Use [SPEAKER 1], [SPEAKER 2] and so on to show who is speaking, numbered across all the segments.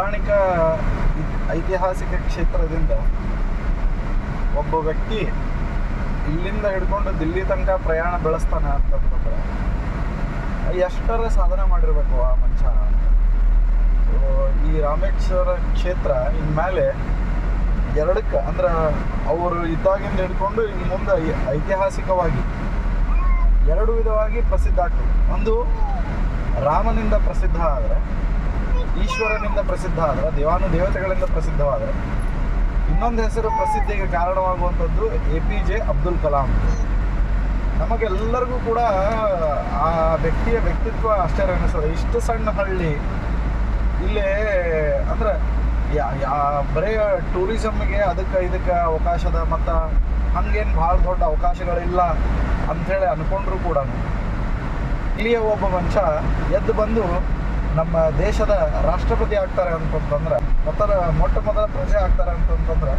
[SPEAKER 1] ಪೌರಾಣಿಕ ಐತಿಹಾಸಿಕ ಕ್ಷೇತ್ರದಿಂದ ಒಬ್ಬ ವ್ಯಕ್ತಿ ಇಲ್ಲಿಂದ ಹಿಡ್ಕೊಂಡು ದಿಲ್ಲಿ ತನಕ ಪ್ರಯಾಣ ಬೆಳೆಸ್ತಾನೆ ಅಂತಂದ್ರೆ ಎಷ್ಟರ ಸಾಧನೆ ಮಾಡಿರ್ಬೇಕು ಆ ಮನುಷ್ಯ. ಈ ರಾಮೇಶ್ವರ ಕ್ಷೇತ್ರ ಇನ್ಮೇಲೆ ಎರಡಕ್ಕೆ, ಅಂದ್ರೆ ಅವರು ಇದ್ದಾಗಿಂದ ಹಿಡ್ಕೊಂಡು ಇನ್ನು ಮುಂದೆ ಐತಿಹಾಸಿಕವಾಗಿ ಎರಡು ವಿಧವಾಗಿ ಪ್ರಸಿದ್ಧ ಆಗ್ತದೆ ಒಂದು, ರಾಮನಿಂದ ಪ್ರಸಿದ್ಧ ಆದರೆ ಈಶ್ವರನಿಂದ ಪ್ರಸಿದ್ಧ ಆದರೆ, ದೇವಾನು ದೇವತೆಗಳಿಂದ ಪ್ರಸಿದ್ಧವಾದರೆ, ಇನ್ನೊಂದು ಹೆಸರು ಪ್ರಸಿದ್ಧಿಗೆ ಕಾರಣವಾಗುವಂಥದ್ದು A P J Abdul Kalam. ನಮಗೆಲ್ಲರಿಗೂ ಕೂಡ ಆ ವ್ಯಕ್ತಿಯ ವ್ಯಕ್ತಿತ್ವ ಆಶ್ಚರ್ಯ ಅನಿಸ್ತದೆ ಇಷ್ಟು ಸಣ್ಣ ಹಳ್ಳಿ, ಇಲ್ಲೇ ಅಂದ್ರೆ ಯಾ ಯಾ, ಬರೀ ಟೂರಿಸಮ್ಗೆ ಅದಕ್ಕೆ ಇದಕ್ಕೆ ಅವಕಾಶದ ಮತ್ತು ಹಂಗೇನು ಭಾಳ ದೊಡ್ಡ ಅವಕಾಶಗಳಿಲ್ಲ ಅಂಥೇಳಿ ಅಂದ್ಕೊಂಡ್ರು ಕೂಡ ಇಲ್ಲಿಯ ಒಬ್ಬ ಮನುಷ್ಯ ಎದ್ದು ಬಂದು ನಮ್ಮ ದೇಶದ ರಾಷ್ಟ್ರಪತಿ ಆಗ್ತಾರೆ ಅಂತಂತಂದ್ರೆ ಮೊದಲ ಮೊಟ್ಟ ಮೊದಲ ಪ್ರಜೆ ಆಗ್ತಾರೆ ಅಂತಂತಂದ್ರೆ,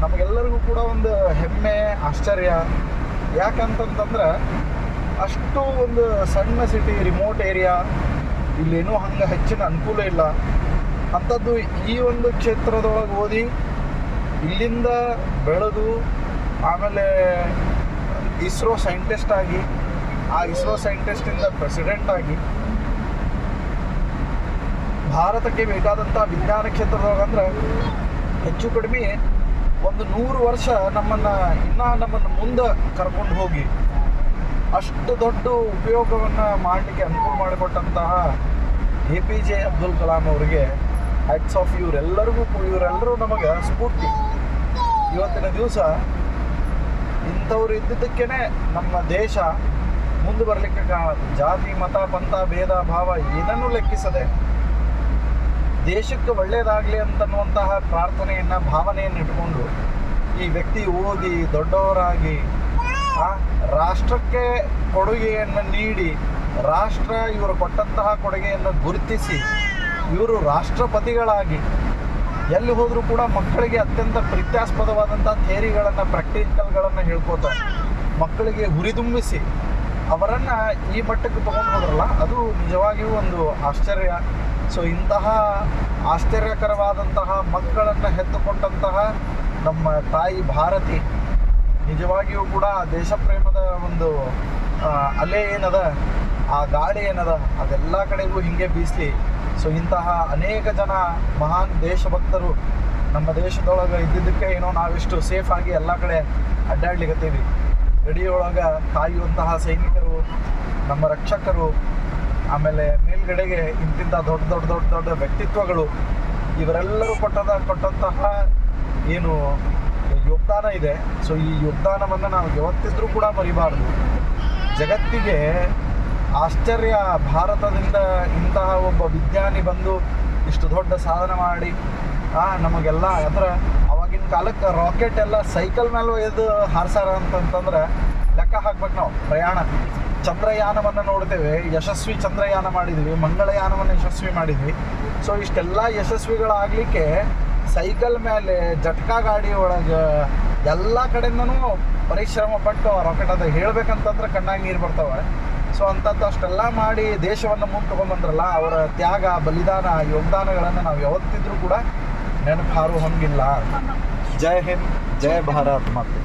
[SPEAKER 1] ನಮಗೆಲ್ಲರಿಗೂ ಕೂಡ ಒಂದು ಹೆಮ್ಮೆ, ಆಶ್ಚರ್ಯ. ಯಾಕಂತಂತಂದ್ರೆ, ಅಷ್ಟು ಒಂದು ಸಣ್ಣ ಸಿಟಿ ರಿಮೋಟ್ ಏರಿಯಾ ಇಲ್ಲೇನೂ ಹಂಗೆ ಹೆಚ್ಚಿನ ಅನುಕೂಲ ಇಲ್ಲ. ಅಂಥದ್ದು ಈ ಒಂದು ಕ್ಷೇತ್ರದೊಳಗೆ ಓದಿ, ಇಲ್ಲಿಂದ ಬೆಳೆದು, ಆಮೇಲೆ ಇಸ್ರೋ ಸೈಂಟಿಸ್ಟ್ ಆಗಿ, ಆ ಇಸ್ರೋ ಸೈಂಟಿಸ್ಟಿಂದ ಪ್ರೆಸಿಡೆಂಟ್ ಆಗಿ ಭಾರತಕ್ಕೆ ಬೇಕಾದಂಥ ವಿಜ್ಞಾನ ಕ್ಷೇತ್ರದೊಳಗಂದ್ರೆ ಹೆಚ್ಚು ಕಡಿಮೆ ಒಂದು ನೂರು ವರ್ಷ ನಮ್ಮನ್ನು ಇನ್ನೂ ನಮ್ಮನ್ನು ಮುಂದೆ ಕರ್ಕೊಂಡು ಹೋಗಿ ಅಷ್ಟು ದೊಡ್ಡ ಉಪಯೋಗವನ್ನು ಮಾಡಲಿಕ್ಕೆ ಅನುಕೂಲ ಮಾಡಿಕೊಟ್ಟಂತಹ A P J Abdul Kalam ಅವರಿಗೆ ಹ್ಯಾಟ್ಸ್ ಆಫ್ ಇವರೆಲ್ಲರಿಗೂ ಇವರೆಲ್ಲರೂ ನಮಗೆ ಸ್ಫೂರ್ತಿ. ಇವತ್ತಿನ ದಿವಸ ಇಂಥವ್ರು ಇದ್ದಿದ್ದಕ್ಕೇ ನಮ್ಮ ದೇಶ ಮುಂದೆ ಬರಲಿಕ್ಕೆ ಜಾತಿ, ಮತ, ಪಂಥ, ಭೇದ, ಭಾವ ಏನನ್ನೂ ಲೆಕ್ಕಿಸದೆ ದೇಶಕ್ಕೆ ಒಳ್ಳೆಯದಾಗಲಿ ಅಂತನ್ನುವಂತಹ ಪ್ರಾರ್ಥನೆಯನ್ನು, ಭಾವನೆಯನ್ನು ಇಟ್ಕೊಂಡು ಈ ವ್ಯಕ್ತಿ ಓದಿ ದೊಡ್ಡವರಾಗಿ ರಾಷ್ಟ್ರಕ್ಕೆ ಕೊಡುಗೆಯನ್ನು ನೀಡಿ, ರಾಷ್ಟ್ರ ಇವರು ಕೊಟ್ಟಂತಹ ಕೊಡುಗೆಯನ್ನು ಗುರುತಿಸಿ, ಇವರು ರಾಷ್ಟ್ರಪತಿಗಳಾಗಿ, ಎಲ್ಲಿ ಹೋದರೂ ಕೂಡ ಮಕ್ಕಳಿಗೆ ಅತ್ಯಂತ ಪ್ರೀತ್ಯಾಸ್ಪದವಾದಂಥ ಥೇರಿಗಳನ್ನು, ಪ್ರಾಕ್ಟಿಕಲ್ಗಳನ್ನು ಹೇಳ್ಕೋತಾರೆ ಮಕ್ಕಳಿಗೆ ಹುರಿದುಂಬಿಸಿ ಅವರನ್ನು ಈ ಮಟ್ಟಕ್ಕೆ ತೊಗೊಂಡು ಹೋದ್ರಲ್ಲ, ಅದು ನಿಜವಾಗಿಯೂ ಒಂದು ಆಶ್ಚರ್ಯ. ಸೊ ಇಂತಹ ಆಶ್ಚರ್ಯಕರವಾದಂತಹ ಮಕ್ಕಳನ್ನು ಹೆತ್ತುಕೊಂಡಂತಹ ನಮ್ಮ ತಾಯಿ ಭಾರತಿ, ನಿಜವಾಗಿಯೂ ಕೂಡ ದೇಶ ಪ್ರೇಮದ ಒಂದು ಅಲೆ ಏನದ, ಆ ಗಾಳಿ ಏನದ, ಅದೆಲ್ಲ ಕಡೆಗೂ ಹಿಂಗೆ ಬೀಸಲಿ. ಸೊ ಇಂತಹ ಅನೇಕ ಜನ ಮಹಾನ್ ದೇಶಭಕ್ತರು ನಮ್ಮ ದೇಶದೊಳಗೆ ಇದ್ದಿದ್ದಕ್ಕೆ ಏನೋ ನಾವಿಷ್ಟು ಸೇಫ್ ಆಗಿ ಎಲ್ಲ ಕಡೆ ಅಡ್ಡಾಡ್ಲಿಕತ್ತೀವಿ. ಗಡಿಯೊಳಗೆ ಕಾಯುವಂತಹ ಸೈನಿಕರು, ನಮ್ಮ ರಕ್ಷಕರು, ಆಮೇಲೆ ಮೇಲ್ಗಡೆಗೆ ಇಂತಿಂಥ ದೊಡ್ಡ ದೊಡ್ಡ ದೊಡ್ಡ ದೊಡ್ಡ ವ್ಯಕ್ತಿತ್ವಗಳು, ಇವರೆಲ್ಲರೂ ಕೊಟ್ಟದ, ಕೊಟ್ಟಂತಹ ಏನು ಯೋಗದಾನ ಇದೆ. ಸೊ ಈ ಯೋಗದಾನವನ್ನು ನಾವು ಯಾವತ್ತಿದ್ರೂ ಕೂಡ ಮರಿಬಾರ್ದು. ಜಗತ್ತಿಗೆ ಆಶ್ಚರ್ಯ, ಭಾರತದಿಂದ ಇಂತಹ ಒಬ್ಬ ವಿಜ್ಞಾನಿ ಬಂದು ಇಷ್ಟು ದೊಡ್ಡ ಸಾಧನೆ ಮಾಡಿ, ಆ, ನಮಗೆಲ್ಲ ಅಂದ್ರೆ ಕಾಲಕ್ಕೆ ರಾಕೆಟ್ ಎಲ್ಲ ಸೈಕಲ್ ಮೇಲೆ ಒಯ್ದು ಹಾರ್ಸಾರ ಅಂತಂತಂದ್ರೆ ಲೆಕ್ಕ ಹಾಕ್ಬೇಕು ನಾವು, ಪ್ರಯಾಣ. ಚಂದ್ರಯಾನವನ್ನು ನೋಡ್ತೇವೆ, ಯಶಸ್ವಿ ಚಂದ್ರಯಾನ ಮಾಡಿದ್ವಿ, ಮಂಗಳಯಾನವನ್ನು ಯಶಸ್ವಿ ಮಾಡಿದ್ವಿ. ಸೊ ಇಷ್ಟೆಲ್ಲ ಯಶಸ್ವಿಗಳಾಗಲಿಕ್ಕೆ ಸೈಕಲ್ ಮೇಲೆ ಜಟ್ಕಾ ಗಾಡಿ ಒಳಗೆ ಎಲ್ಲ ಕಡೆಯಿಂದನೂ ಪರಿಶ್ರಮ ಪಟ್ಟು ರಾಕೆಟ್ ಅದು ಹೇಳ್ಬೇಕಂತಂದ್ರೆ ಕಣ್ಣಾಗಿ ನೀರು ಬರ್ತವೆ. ಸೊ ಅಂಥದ್ದು ಅಷ್ಟೆಲ್ಲ ಮಾಡಿ ದೇಶವನ್ನು ಮುಂದೆ ತೊಗೊಂಬಂದ್ರಲ್ಲ ಅವರ ತ್ಯಾಗ, ಬಲಿದಾನ, ಯೋಗದಾನಗಳನ್ನು ನಾವು ಯಾವತ್ತಿದ್ರೂ ಕೂಡ ನೆನಪು ಹಾರು ಹಂಗಿಲ್ಲ ಜೈ ಹಿಂದ್ ಜೈ ಭಾರತ್ ಮತ್ತೆ